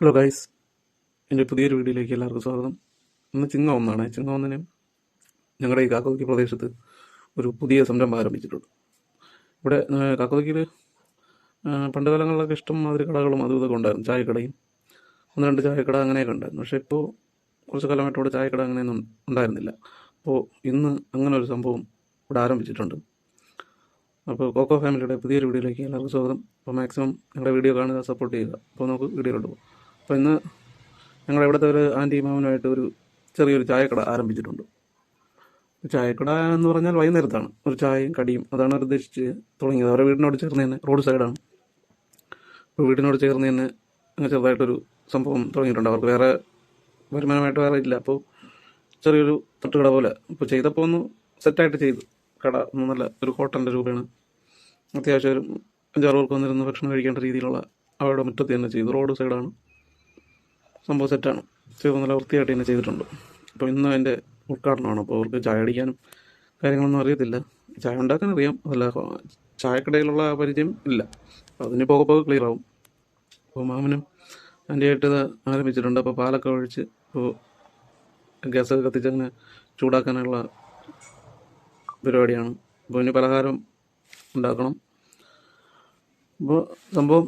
Hello guys എന്റെ പുതിയൊരു വീഡിയോയിലേക്ക് എല്ലാവർക്കും സ്വാഗതം. ഇന്ന് ചിങ്ങ ഒന്നാണ്. ചിങ്ങ ഒന്നിന് ഞങ്ങളുടെ ഈ കാക്കോക്കി പ്രദേശത്ത് ഒരു പുതിയ സംരംഭം ആരംഭിച്ചിട്ടുണ്ട്. ഇവിടെ കാക്കോക്കിയിൽ പണ്ട് കാലങ്ങളിലൊക്കെ ഇഷ്ടം മാതിരി കടകളും അതും ഇതൊക്കെ ഉണ്ടായിരുന്നു. ചായക്കടയും. ഒന്ന് രണ്ട് ചായക്കട അങ്ങനെയൊക്കെ ഉണ്ടായിരുന്നു. പക്ഷേ ഇപ്പോൾ കുറച്ച് കാലമായിട്ട് ഇവിടെ ചായക്കട അങ്ങനെയൊന്നും ഉണ്ടായിരുന്നില്ല. അപ്പോൾ ഇന്ന് അങ്ങനെ ഒരു സംഭവം ഇവിടെ ആരംഭിച്ചിട്ടുണ്ട്. അപ്പോൾ കോക്കോ ഫാമിലിയുടെ പുതിയൊരു വീഡിയോയിലേക്ക് എല്ലാവർക്കും സ്വാഗതം. അപ്പോൾ മാക്സിമം ഞങ്ങളുടെ വീഡിയോ കാണുക സപ്പോർട്ട് ചെയ്യുക. അപ്പോൾ നമുക്ക് വീഡിയോയിലോട്ട് പോകാം. അപ്പോൾ ഇന്ന് ഞങ്ങളുടെ ഇവിടുത്തെ ഒരു ആന്റി മാമനുമായിട്ട് ഒരു ചെറിയൊരു ചായക്കട ആരംഭിച്ചിട്ടുണ്ട്. ചായക്കട എന്ന് പറഞ്ഞാൽ വൈകുന്നേരത്താണ്. ഒരു ചായയും കടിയും അതാണ് ഉദ്ദേശിച്ച് തുടങ്ങിയത്. അവരുടെ വീടിനോട് ചേർന്ന് തന്നെ റോഡ് സൈഡാണ്. അപ്പോൾ വീടിനോട് ചേർന്ന് തന്നെ അങ്ങനെ ചെറുതായിട്ടൊരു സംഭവം തുടങ്ങിയിട്ടുണ്ട്. അവർക്ക് വേറെ വരുമാനമായിട്ട് വേറെ ഇല്ല. അപ്പോൾ ചെറിയൊരു തട്ടുകട പോലെ. അപ്പോൾ ചെയ്തപ്പോൾ ഒന്ന് സെറ്റായിട്ട് ചെയ്തു. കട നല്ല ഒരു ഹോട്ടലിന്റെ രൂപയാണ് അത്യാവശ്യം ഒരു അഞ്ചാറ് പേർക്ക് വന്നിരുന്ന് ഭക്ഷണം കഴിക്കേണ്ട രീതിയിലുള്ള അവരുടെ മുറ്റത്ത് തന്നെ ചെയ്തു. റോഡ് സൈഡാണ്. സംഭവം സെറ്റാണ് ചെയ്ത് നല്ല വൃത്തിയായിട്ട് തന്നെ ചെയ്തിട്ടുണ്ട്. അപ്പോൾ ഇന്ന് അതിന്റെ ഉദ്ഘാടനമാണ്. അപ്പോൾ അവർക്ക് ചായ അടിക്കാനും കാര്യങ്ങളൊന്നും അറിയത്തില്ല. ചായ ഉണ്ടാക്കാൻ അറിയാം. അതല്ല ചായക്കടയിലുള്ള പരിചയം ഇല്ല. അപ്പോൾ അതിന് പോകെ പോകെ ക്ലിയർ ആവും. അപ്പോൾ മാമനും അതിന്റെ ആയിട്ട് ഇത് ആരംഭിച്ചിട്ടുണ്ട്. അപ്പോൾ പാലൊക്കെ ഒഴിച്ച് ഇപ്പോൾ ഗ്യാസൊക്കെ കത്തിച്ച് അങ്ങനെ ചൂടാക്കാനുള്ള പരിപാടിയാണ്. അപ്പോൾ ഇനി പലഹാരം ഉണ്ടാക്കണം. അപ്പോൾ സംഭവം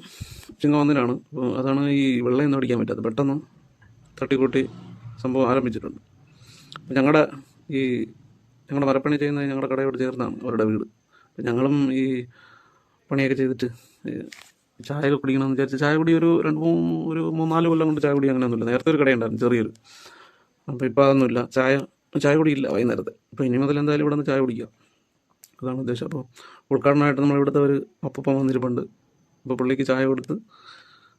ചിങ്ങ ഒന്നിനാണ് അപ്പോൾ അതാണ് ഈ വെള്ളം ഒന്നും അടിക്കാൻ പറ്റാത്തത്. പെട്ടെന്ന് തട്ടിക്കൂട്ടി സംഭവം ആരംഭിച്ചിട്ടുണ്ട്. അപ്പോൾ ഞങ്ങളുടെ ഈ ഞങ്ങളുടെ മരപ്പണി ചെയ്യുന്ന ഞങ്ങളുടെ കടയോട് ചേർന്നാണ് അവരുടെ വീട്. അപ്പോൾ ഞങ്ങളും ഈ പണിയൊക്കെ ചെയ്തിട്ട് ചായ ചായയൊക്കെ കുടിക്കണമെന്ന് വിചാരിച്ച് ചായ കുടി ഒരു രണ്ട് മൂന്ന് ഒരു മൂന്നാൽ കൊല്ലം കൊണ്ട് ചായ കുടി അങ്ങനെയൊന്നുമില്ല. നേരത്തെ ഒരു കടയുണ്ടായിരുന്നു ചെറിയൊരു. അപ്പോൾ ഇപ്പോൾ അതൊന്നുമില്ല. ചായ ചായ കുടിയില്ല വൈകുന്നേരത്തെ. അപ്പോൾ ഇനി മുതൽ എന്തായാലും ഇവിടെ നിന്ന് ചായ കുടിക്കുക അതാണ് ഉദ്ദേശം. അപ്പോൾ ഉദ്ഘാടനമായിട്ട് നമ്മൾ ഇവിടുത്തെ ഒരു ഒപ്പം വന്നിരിപ്പുണ്ട്. അപ്പോൾ പുള്ളിക്ക് ചായ കൊടുത്ത്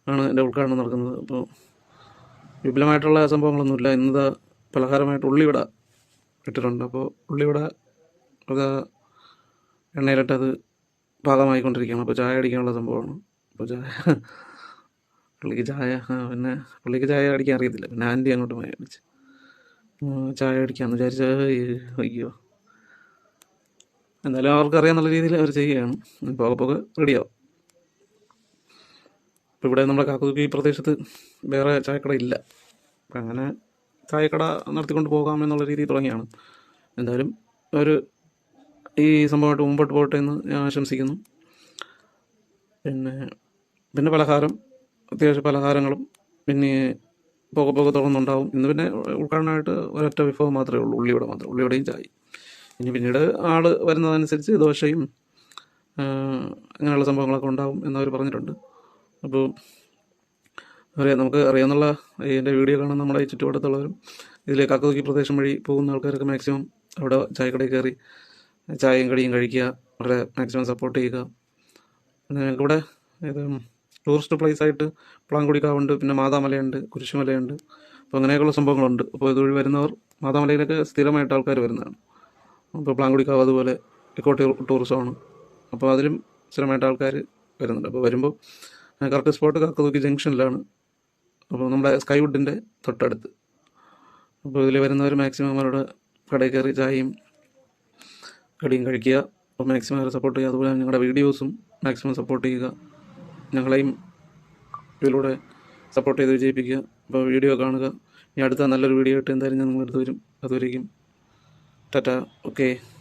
ആണ് എന്റെ ഉദ്ഘാടനം നടക്കുന്നത്. അപ്പോൾ വിപുലമായിട്ടുള്ള സംഭവങ്ങളൊന്നുമില്ല. ഇന്നത്തെ പലഹാരമായിട്ട് ഉള്ളിവട ഇട്ടിട്ടുണ്ട്. അപ്പോൾ ഉള്ളിവട അത് എണ്ണയിലിട്ട് അത് പാകമായിക്കൊണ്ടിരിക്കുകയാണ്. അപ്പോൾ ചായ അടിക്കാനുള്ള സംഭവമാണ്. അപ്പോൾ ചായ പുള്ളിക്ക് ചായ പിന്നെ പുള്ളിക്ക് ചായ അടിക്കാൻ അറിയത്തില്ല. പിന്നെ ആന്റി അങ്ങോട്ട് പോയി അടിച്ച് ചായ അടിക്കാമെന്ന് വിചാരിച്ച അയ്യോ. എന്തായാലും അവർക്ക് നല്ല രീതിയിൽ അവർ ചെയ്യുകയാണ്. പോകെ പോകെ റെഡിയാവും. ഇപ്പോൾ ഇവിടെ നമ്മുടെ കാക്കുതുക്കി ഈ പ്രദേശത്ത് വേറെ ചായക്കട ഇല്ല. അപ്പം അങ്ങനെ ചായക്കട നടത്തിക്കൊണ്ട് പോകാം എന്നുള്ള രീതിയിൽ തുടങ്ങിയാണ്. എന്തായാലും ഒരു ഈ സംഭവമായിട്ട് മുമ്പോട്ട് പോകട്ടെ എന്ന് ഞാൻ ആശംസിക്കുന്നു. പിന്നെ പിന്നെ പലഹാരം അത്യാവശ്യം പലഹാരങ്ങളും പിന്നെ പോക പോക തുറന്നുണ്ടാവും ഇന്ന് പിന്നെ ഉദ്ഘാടനമായിട്ട് ഒരൊറ്റ വിഭവം മാത്രമേ ഉള്ളൂ ഉള്ളിയുടെ മാത്രം ഉള്ളിയുടെയും ചായ ഇനി പിന്നീട് ആൾ വരുന്നതനുസരിച്ച് ദോശയും അങ്ങനെയുള്ള സംഭവങ്ങളൊക്കെ ഉണ്ടാവും എന്നവർ പറഞ്ഞിട്ടുണ്ട്. അപ്പോൾ അറിയാം നമുക്ക് അറിയാവുന്ന എന്റെ വീഡിയോ കാണുന്ന നമ്മുടെ ഈ ചുറ്റുപാടത്തുള്ളവരും ഇതിലെ കാക്കതുക്കി പ്രദേശം വഴി പോകുന്ന ആൾക്കാരൊക്കെ മാക്സിമം അവിടെ ചായക്കടയിൽ കയറി ചായയും കടിയും കഴിക്കുക വളരെ മാക്സിമം സപ്പോർട്ട് ചെയ്യുക. ഞങ്ങൾക്കിവിടെ ഇത് ടൂറിസ്റ്റ് പ്ലേസ് ആയിട്ട് പ്ലാങ്കുടി കാവുണ്ട് പിന്നെ മാതാമലയുണ്ട് കുരിശുമലയുണ്ട്. അപ്പോൾ അങ്ങനെയൊക്കെയുള്ള സംഭവങ്ങളുണ്ട്. അപ്പോൾ ഇതുവഴി വരുന്നവർ മാതാമലയിലൊക്കെ സ്ഥിരമായിട്ട് ആൾക്കാർ വരുന്നതാണ്. അപ്പോൾ പ്ലാങ്കുടി കാവ് അതുപോലെ ഇക്കോ ടൂറിസമാണ് അപ്പോൾ അതിലും സ്ഥിരമായിട്ട് ആൾക്കാർ വരുന്നുണ്ട്. അപ്പോൾ വരുമ്പോൾ കറക്റ്റ് സ്പോട്ട് കാക്കതൂക്കി ജംഗ്ഷനിലാണ്. അപ്പോൾ നമ്മുടെ സ്കൈവുഡിന്റെ തൊട്ടടുത്ത്. അപ്പോൾ ഇതിൽ വരുന്നവർ മാക്സിമം അവരുടെ കടയിൽ കയറി ചായയും കടിയും കഴിക്കുക. അപ്പോൾ മാക്സിമം അവരെ സപ്പോർട്ട് ചെയ്യുക. അതുപോലെ ഞങ്ങളുടെ വീഡിയോസും മാക്സിമം സപ്പോർട്ട് ചെയ്യുക. ഞങ്ങളെയും ഇതിലൂടെ സപ്പോർട്ട് ചെയ്ത് വിജയിപ്പിക്കുക. അപ്പോൾ വീഡിയോ കാണുക. ഇനി അടുത്ത നല്ലൊരു വീഡിയോ ആയിട്ട് എന്തായാലും ഞാൻ നിങ്ങളെടുത്ത് വരും. അതുവരേക്കും. ടാറ്റ. ഓക്കെ.